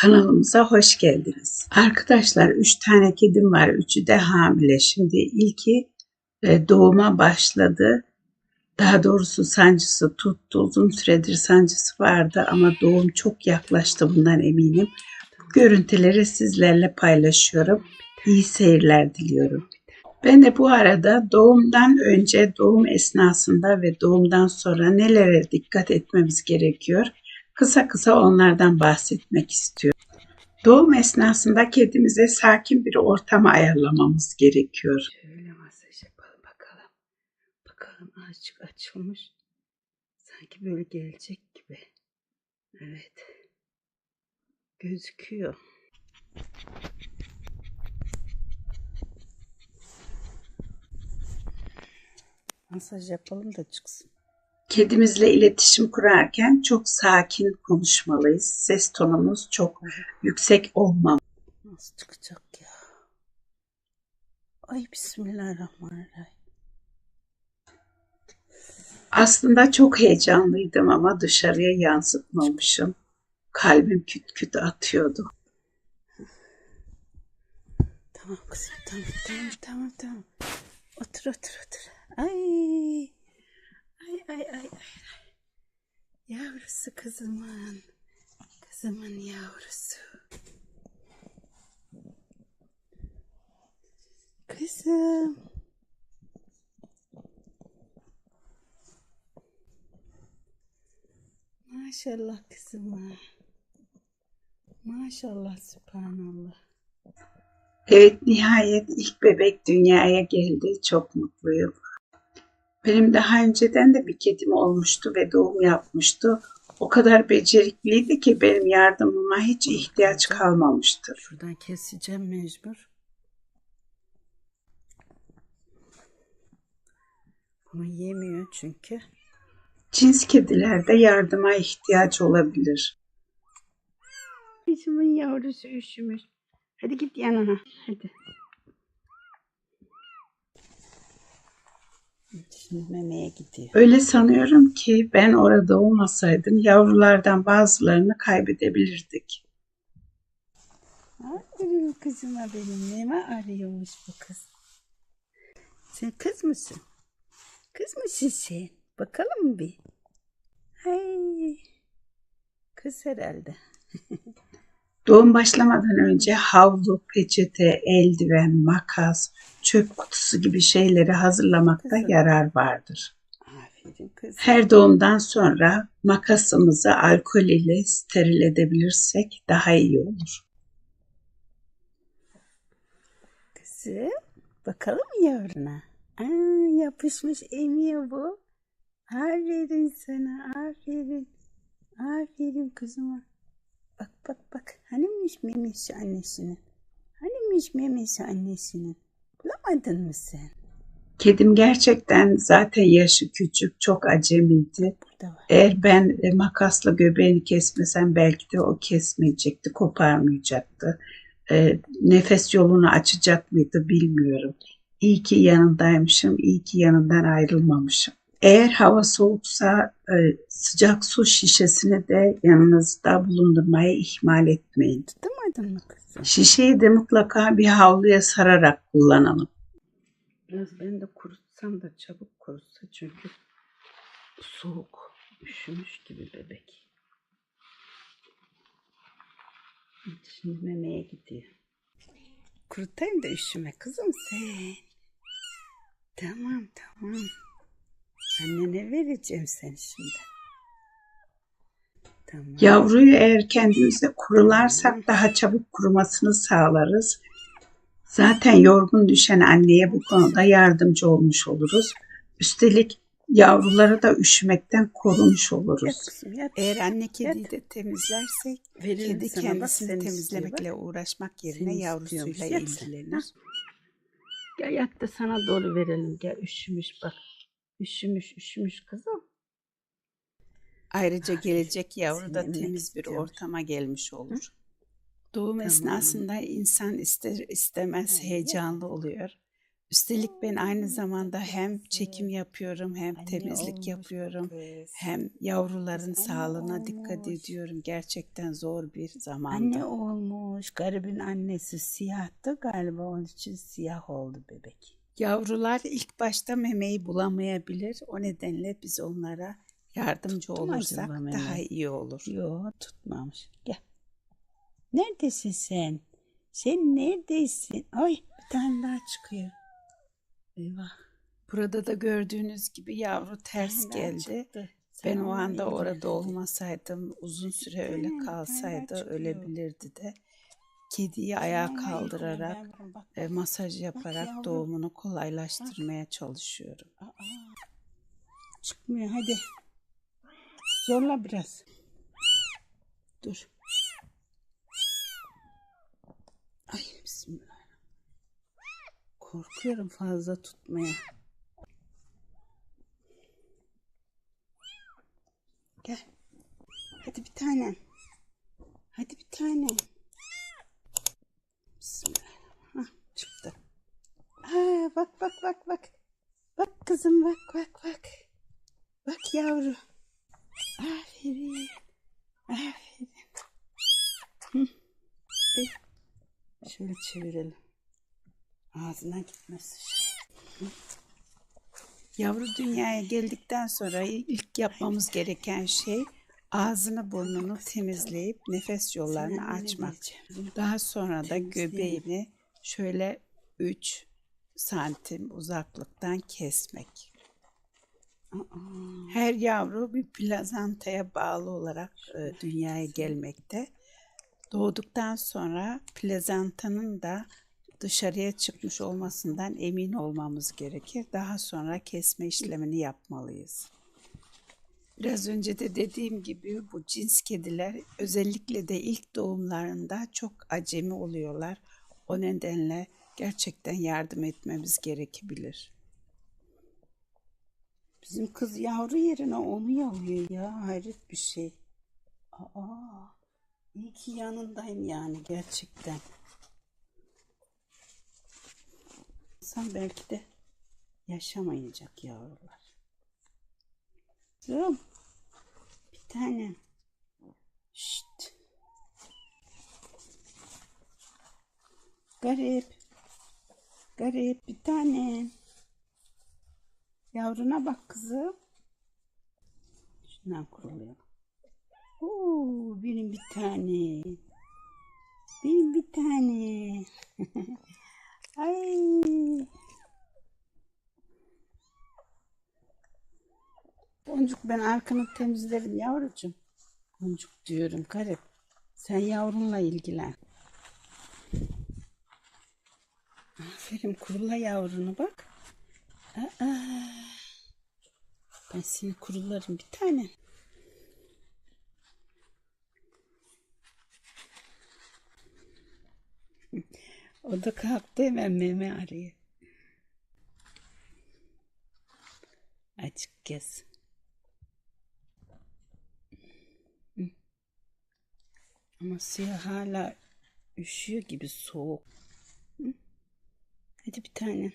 Kanalımıza hoş geldiniz. Arkadaşlar üç tane kedim var. Üçü de hamile. Şimdi ilki e, doğuma başladı. Daha doğrusu sancısı tuttu. Uzun süredir sancısı vardı ama doğum çok yaklaştı bundan eminim. Görüntüleri sizlerle paylaşıyorum. İyi seyirler diliyorum. Ben de bu arada doğumdan önce, doğum esnasında ve doğumdan sonra nelere dikkat etmemiz gerekiyor? Kısa kısa onlardan bahsetmek istiyorum. Doğum esnasında kedimize sakin bir ortama ayarlamamız gerekiyor. Şöyle masaj yapalım bakalım. Bakalım azıcık açılmış. Sanki böyle gelecek gibi. Evet. Gözüküyor. Masaj yapalım da çıksın. Kedimizle iletişim kurarken çok sakin konuşmalıyız. Ses tonumuz çok yüksek olmamalı. Nasıl çıkacak ya? Ay bismillahirrahmanirrahim. Aslında çok heyecanlıydım ama dışarıya yansıtmamışım. Kalbim küt küt atıyordu. Tamam kızım tamam tamam tamam tamam. Otur otur otur. Ay. Ay ay ay ay. Yavrusu kızımın. Kızımın yavrusu. Kızım. Maşallah kızıma. Maşallah subhanallah. Evet nihayet ilk bebek dünyaya geldi. Çok mutluyum. Benim daha önceden de bir kedim olmuştu ve doğum yapmıştı. O kadar becerikliydi ki benim yardımıma hiç ihtiyaç kalmamıştı. Şuradan keseceğim mecbur. Bunu yemiyor çünkü. Cins kedilerde yardıma ihtiyaç olabilir. Kızımın yavrusu üşümüş. Hadi git yanına. Hadi. Şimdi memeye gidiyor. Öyle sanıyorum ki ben orada olmasaydım yavrulardan bazılarını kaybedebilirdik. Aferin kızıma benim. Meme arıyormuş bu kız. Sen kız mısın? Kız mısın sen? Bakalım bir. Hay. Kız herhalde. Doğum başlamadan önce havlu, peçete, eldiven, makas, çöp kutusu gibi şeyleri hazırlamakta Kızım. yarar vardır. Aferin kız. Her doğumdan sonra makasımızı alkol ile steril edebilirsek daha iyi olur. Kızım. Bakalım yavruna. Aa, yapışmış emiyor bu. Aferin sana. Aferin. Aferin kızıma. Bak bak bak. Hanimiş memesi annesinin? Hanimiş memesi annesinin? Bulamadın mı sen? Kedim gerçekten zaten yaşı küçük, çok acemiydi. Eğer ben e, makasla göbeğini kesmesem belki de o kesmeyecekti, koparmayacaktı. E, nefes yolunu açacak mıydı bilmiyorum. İyi ki yanındaymışım, iyi ki yanından ayrılmamışım. Eğer hava soğuksa e, sıcak su şişesini de yanınızda bulundurmayı ihmal etmeyin. Tutamadın mı kızım? Şişeyi de mutlaka bir havluya sararak kullanalım. Biraz ben de kurutsam da çabuk kurutsa çünkü soğuk. Üşümüş gibi bebek. Şimdi memeye gidiyor. Kurutayım da üşüme kızım sen. Tamam tamam. Annene vereceğim seni şimdi. Tamam. Yavruyu eğer kendimizde kurularsak daha çabuk kurumasını sağlarız. Zaten yorgun düşen anneye bu konuda yardımcı olmuş oluruz. Üstelik yavruları da üşümekten korumuş oluruz. kızım, yat. Eğer anne kediyi de temizlersek, Verelim kedi bak kendisini temizlemekle istiyor, bak. uğraşmak yerine Seni yavrusuyla sen, ilgilenir. Gel yat da sana doğru verelim. Gel üşümüş bak. Üşümüş üşümüş kızım. Ayrıca gelecek yavru da temiz bir istiyormuş. ortama gelmiş olur. Doğum Tamam. esnasında insan ister istemez heyecanlı oluyor. Üstelik ben aynı zamanda hem çekim yapıyorum hem Anne temizlik yapıyorum. kız. Hem yavruların anne sağlığına dikkat ediyorum. Gerçekten zor bir zamanda. Anne olmuş. Garibin annesi siyahtı galiba onun için siyah oldu bebek. Yavrular ilk başta memeyi bulamayabilir. O nedenle biz onlara yardımcı Tuttu mu olursak meme? daha iyi olur. Yo tutmamış. Gel. Neredesin sen? Sen neredesin? Ay bir tane daha çıkıyor. Eyvah. Burada da gördüğünüz gibi yavru ters daha geldi. çıktı. Sen Ben o anda orada olmasaydım uzun süre öyle kalsaydı ölebilirdi de. Kediyi ayağa kaldırarak e, masaj yaparak doğumunu kolaylaştırmaya çalışıyorum. Aa, çıkmıyor hadi. Zorla biraz. Dur. Ay bismillah. Korkuyorum fazla tutmaya. Gel. Hadi bir tane. Hadi bir tane. Bismillah. Hah, çıktı. Aa, bak bak bak bak. Bak kızım bak bak bak. Bak yavru. Aferin. Aferin. Hı. Şöyle çevirelim. Ağzına gitmesin. Yavru dünyaya geldikten sonra ilk yapmamız gereken şey ağzını burnunu temizleyip nefes yollarını açmak. Daha sonra da göbeğini şöyle 3 santim uzaklıktan kesmek. Her yavru bir plazantaya bağlı olarak e, dünyaya gelmekte. Doğduktan sonra plazantanın da dışarıya çıkmış olmasından emin olmamız gerekir. Daha sonra kesme işlemini yapmalıyız. Biraz önce de dediğim gibi bu cins kediler özellikle de ilk doğumlarında çok acemi oluyorlar. O nedenle gerçekten yardım etmemiz gerekebilir. Bizim kız yavru yerine onu yalıyor ya. Hayret bir şey. Aa, iyi ki yanındayım yani gerçekten. Sen belki de yaşamayacak yavrular. Kızım, bir tane. Şşt. Garip. Garip bir tane. Yavruna bak kızım. Şundan kuruluyor. Oo, benim bir tane. Benim bir tane. Ay. Boncuk ben arkanı temizlerim yavrucuğum. Boncuk diyorum garip. Sen yavrunla ilgilen. Aferin kurula yavrunu bak. Aa, ben seni kurularım bir tane. O da kalktı hemen meme arıyor. Açık kız. Ama siyah hala üşüyor gibi soğuk. Hadi bir tane.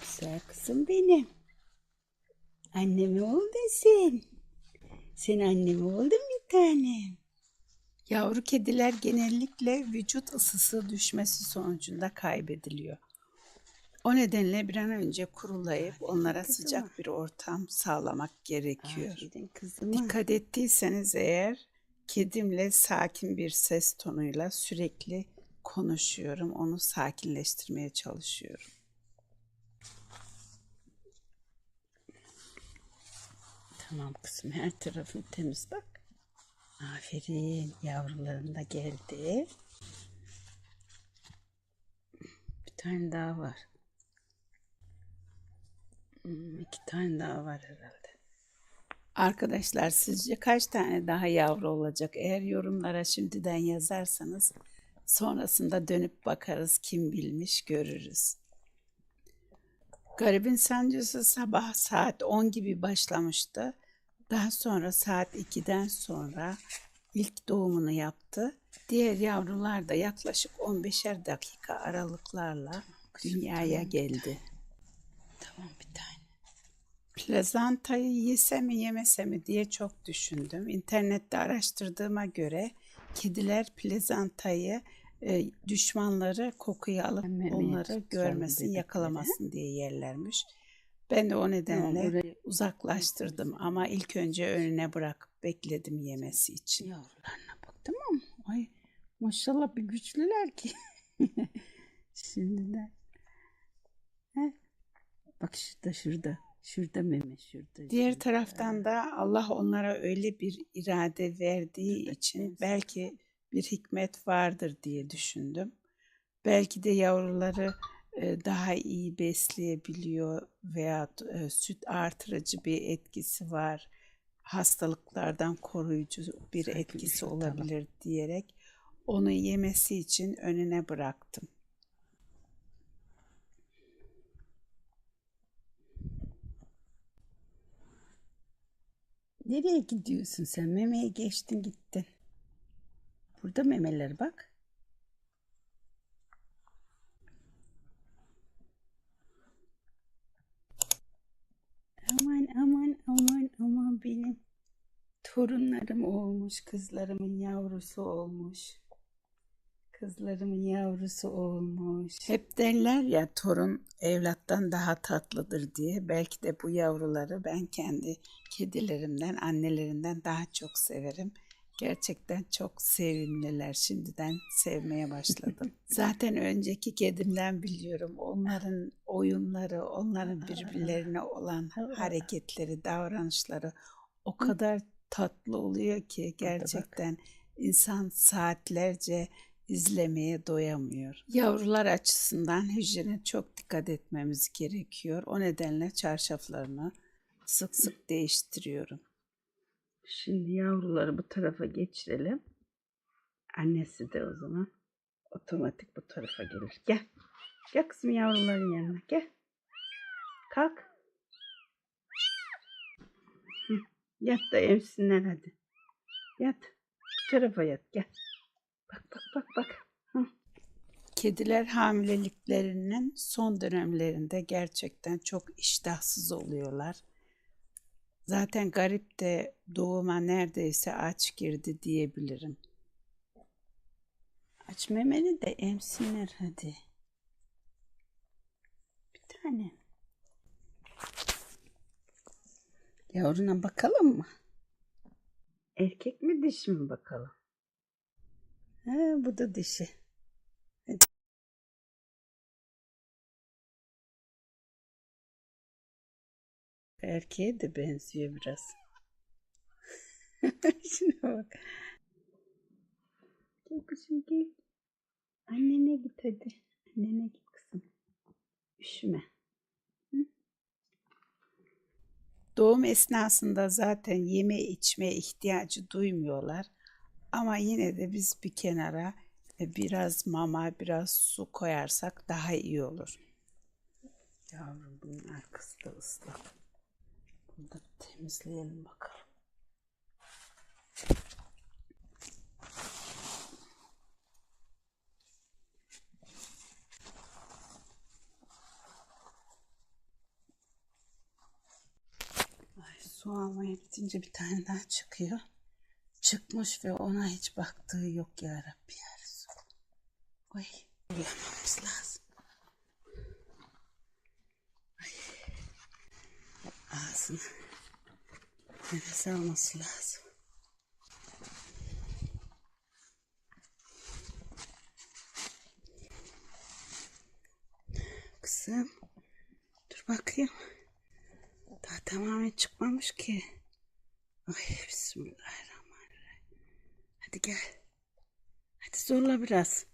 Güzel kızım benim. Annemi oldun sen. Sen annemi oldun bir tanem. Yavru kediler genellikle vücut ısısı düşmesi sonucunda kaybediliyor. O nedenle bir an önce kurulayıp onlara kızıma. sıcak bir ortam sağlamak gerekiyor. Kızıma. Dikkat ettiyseniz eğer kedimle sakin bir ses tonuyla sürekli konuşuyorum. Onu sakinleştirmeye çalışıyorum. Tamam kızım her tarafın temiz bak. Aferin yavruların da geldi. Bir tane daha var. Hmm, iki tane daha var herhalde. Arkadaşlar sizce kaç tane daha yavru olacak? Eğer yorumlara şimdiden yazarsanız sonrasında dönüp bakarız kim bilmiş görürüz. Garibin sancısı sabah saat 10 gibi başlamıştı. Daha sonra saat 2'den sonra ilk doğumunu yaptı. Diğer yavrular da yaklaşık 15'er dakika aralıklarla dünyaya geldi. Tamam bir tane. Plazantayı yese mi yemese mi diye çok düşündüm. İnternette araştırdığıma göre kediler plazantayı e, düşmanları kokuyu alıp Memeye onları görmesin, yakalamasın diye yerlermiş. Ben de o nedenle orayı- uzaklaştırdım ama ilk önce önüne bırakıp bekledim yemesi için. Yavrularına bak tamam mı? Ay maşallah bir güçlüler ki. Şimdiden. Bak şurada şurada. Şurada meme şurada. Diğer şurada. taraftan da Allah onlara öyle bir irade verdiği için belki bir hikmet vardır diye düşündüm. Belki de yavruları e, daha iyi besleyebiliyor veya e, süt artırıcı bir etkisi var. Hastalıklardan koruyucu bir etkisi şey olabilir diyerek onu yemesi için önüne bıraktım. Nereye gidiyorsun sen? Memeye geçtin gittin. Burada memeler bak. Aman aman aman aman benim torunlarım olmuş, kızlarımın yavrusu olmuş. Kızlarımın yavrusu olmuş. Hep derler ya torun evlattan daha tatlıdır diye. Belki de bu yavruları ben kendi kedilerimden, annelerinden daha çok severim. Gerçekten çok sevimliler. Şimdiden sevmeye başladım. Zaten önceki kedimden biliyorum. Onların oyunları, onların birbirlerine olan hareketleri, davranışları o kadar tatlı oluyor ki gerçekten insan saatlerce izlemeye doyamıyor. Yavrular açısından hijyene çok dikkat etmemiz gerekiyor. O nedenle çarşaflarını sık sık değiştiriyorum. Şimdi yavruları bu tarafa geçirelim. Annesi de o zaman otomatik bu tarafa gelir. Gel. Gel kızım yavruların yanına. Gel. Kalk. Hı, Yat da emsinler hadi. Yat. Bu tarafa yat. Gel. Bak bak bak bak. Kediler hamileliklerinin son dönemlerinde gerçekten çok iştahsız oluyorlar. Zaten garip de doğuma neredeyse aç girdi diyebilirim. Aç memeni de emsinler hadi. Bir tane. Yavruna bakalım mı? Erkek mi dişi mi bakalım? Ha, bu da dişi. Hadi. Erkeğe de benziyor biraz. Şuna bak. Gel kızım gel. Annene git hadi. Annene git kızım. Üşüme. Doğum esnasında zaten yeme içme ihtiyacı duymuyorlar. Ama yine de biz bir kenara e, biraz mama, biraz su koyarsak daha iyi olur. Yavrum bunun arkası da ıslak. Bunu da temizleyelim bakalım. Ay, su almaya bitince bir tane daha çıkıyor. Çıkmış ve ona hiç baktığı yok ya Rabbi ya Resul. Oy, uyamamız lazım. ağzına nefes alması lazım. Kızım dur bakayım. Daha tamamen çıkmamış ki. Ay bismillahirrahmanirrahim. Hadi gel. Hadi zorla biraz.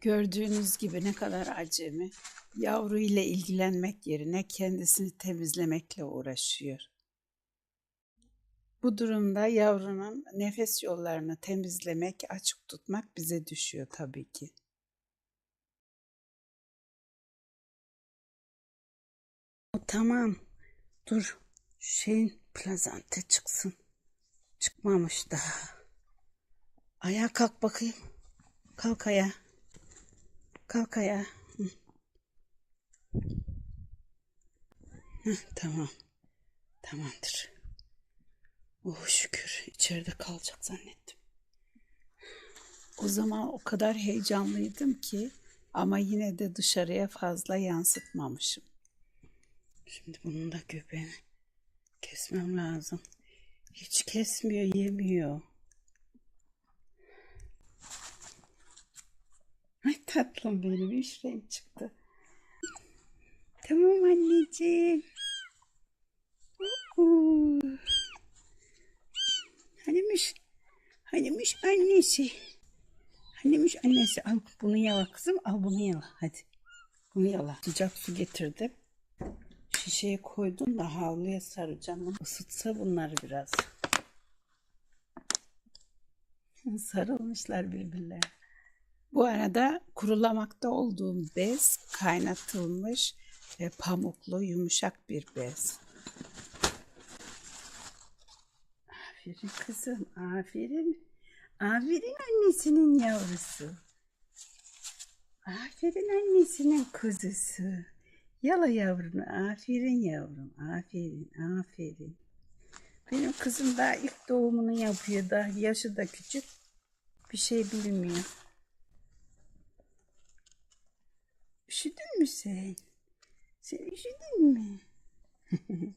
Gördüğünüz gibi ne kadar acemi. Yavru ile ilgilenmek yerine kendisini temizlemekle uğraşıyor. Bu durumda yavrunun nefes yollarını temizlemek, açık tutmak bize düşüyor tabii ki. Tamam. Dur şeyin plazante çıksın. Çıkmamış daha. Ayağa kalk bakayım. Kalk ayağa. Kalk ayağa. Hı. Tamam. Tamamdır. Oh şükür içeride kalacak zannettim. O zaman o kadar heyecanlıydım ki ama yine de dışarıya fazla yansıtmamışım. Şimdi bunun da göbeğini kesmem lazım. Hiç kesmiyor, yemiyor. Ay tatlım benim üç renk çıktı. Tamam anneciğim. Oo. Hanimiş, hanimiş annesi. Hanimiş annesi al bunu yala kızım al bunu yala hadi. Bunu yala. Sıcak su getirdim. Şişeye koydum da havluya saracağım. Bunu ısıtsa bunları biraz. Sarılmışlar birbirlerine. Bu arada kurulamakta olduğum bez kaynatılmış ve pamuklu yumuşak bir bez. Aferin kızım, aferin. Aferin annesinin yavrusu. Aferin annesinin kuzusu. Yala yavrunu, aferin yavrum, aferin, aferin. Benim kızım daha ilk doğumunu yapıyor da yaşı da küçük. Bir şey bilmiyor. Üşüdün mü sen? Sen üşüdün mü?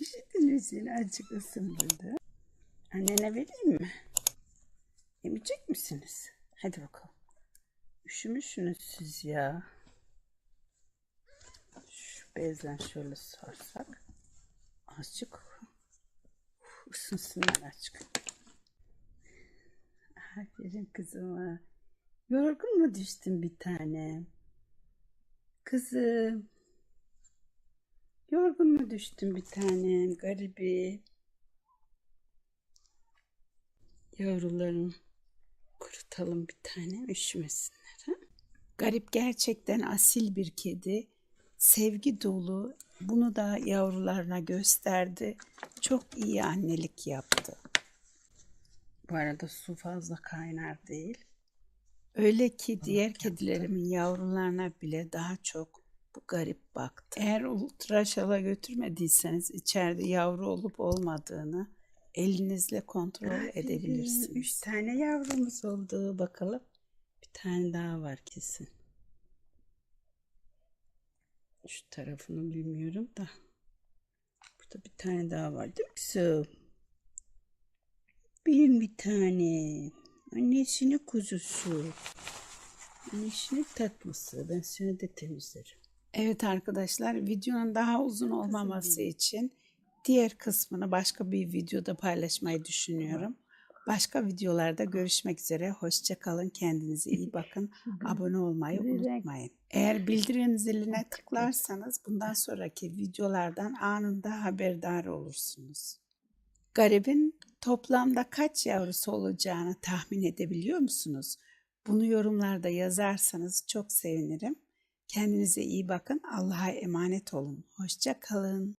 üşüdün mü sen? Azıcık ısındırdı. Annene vereyim mi? Yemeyecek misiniz? Hadi bakalım. Üşümüşsünüz siz ya. Bezden şöyle sarsak. Azıcık ısınsınlar azıcık. Aferin kızıma. Yorgun mu düştün bir tane? Kızım. Yorgun mu düştün bir tanem? Garibi. Yavrularını kurutalım bir tane üşümesinler. Ha? Garip gerçekten asil bir kedi. Sevgi dolu. Bunu da yavrularına gösterdi. Çok iyi annelik yaptı. Bu arada su fazla kaynar değil. Öyle ki diğer kedilerimin yavrularına bile daha çok bu garip baktı. Eğer ultraşala götürmediyseniz içeride yavru olup olmadığını elinizle kontrol. Üç edebilirsiniz. tane yavrumuz oldu. Bakalım. Bir tane daha var kesin. Şu tarafını bilmiyorum da. Burada bir tane daha var değil mi kızım? Benim bir tane. Annesinin kuzusu. Annesinin tatlısı. Ben seni de temizlerim. Evet arkadaşlar videonun daha uzun olmaması için diğer kısmını başka bir videoda paylaşmayı düşünüyorum. Başka videolarda görüşmek üzere. Hoşça kalın. Kendinize iyi bakın. Abone olmayı unutmayın. Eğer bildirim ziline tıklarsanız bundan sonraki videolardan anında haberdar olursunuz. Garibin toplamda kaç yavrusu olacağını tahmin edebiliyor musunuz? Bunu yorumlarda yazarsanız çok sevinirim. Kendinize iyi bakın. Allah'a emanet olun. Hoşça kalın.